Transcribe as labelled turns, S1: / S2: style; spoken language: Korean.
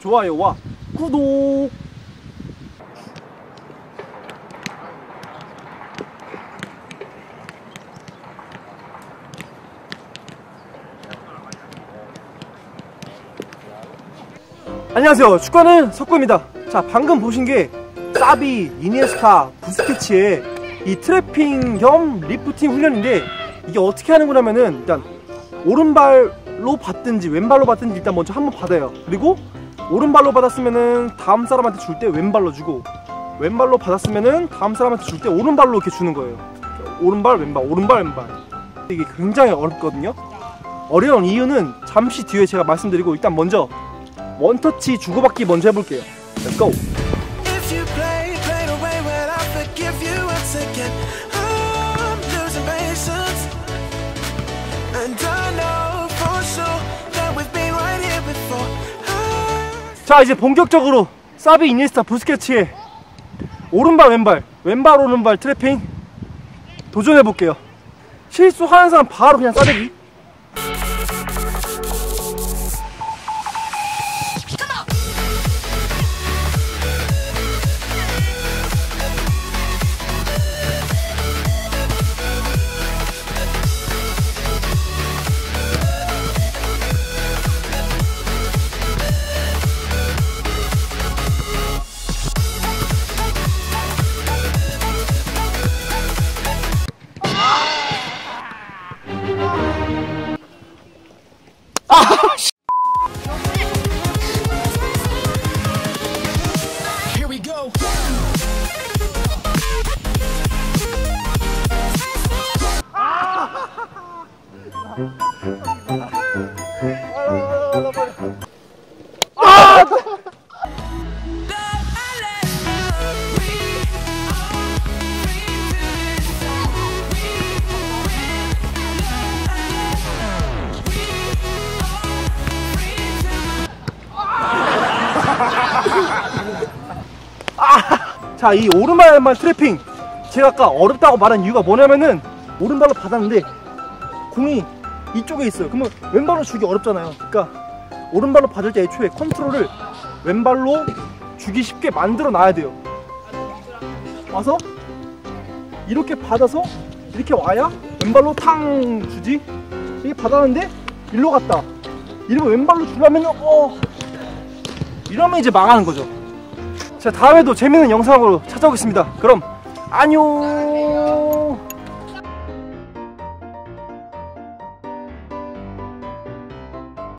S1: 좋아요와 구독. 안녕하세요. 축구는 석구입니다. 자 방금 보신 게 사비, 이니에스타, 부스케치의 이 트래핑 겸 리프팅 훈련인데 이게 어떻게 하는 거냐면은 일단 오른발로 받든지 왼발로 받든지 일단 먼저 한번 받아요. 그리고 오른발로 받았으면은 다음 사람한테 줄 때 왼발로 주고 왼발로 받았으면은 다음 사람한테 줄 때 오른발로 이렇게 주는 거예요. 오른발 왼발 오른발 왼발. 이게 굉장히 어렵거든요. 어려운 이유는 잠시 뒤에 제가 말씀드리고 일단 먼저 원터치 주고받기 먼저 해볼게요. Let's
S2: If you
S1: 자 이제 본격적으로 사비 이니스타 부스케치의 오른발 왼발 왼발 오른발 트래핑 도전해 볼게요. 실수하는 사람 바로 그냥 싸대기 자 이 오른발 왼발 트래핑. 제가 아까 어렵다고 말한 이유가 뭐냐면은 오른발로 받았는데 공이 이쪽에 있어요. 그러면 왼발로 주기 어렵잖아요. 그러니까 오른발로 받을 때 애초에 컨트롤을 왼발로 주기 쉽게 만들어 놔야 돼요. 와서 이렇게 받아서 이렇게 와야 왼발로 탕 주지. 이게 받았는데 일로 갔다. 이러면 왼발로 주려면 어 이러면 이제 망하는 거죠. 자 다음에도 재밌는 영상으로 찾아오겠습니다. 그럼 안녕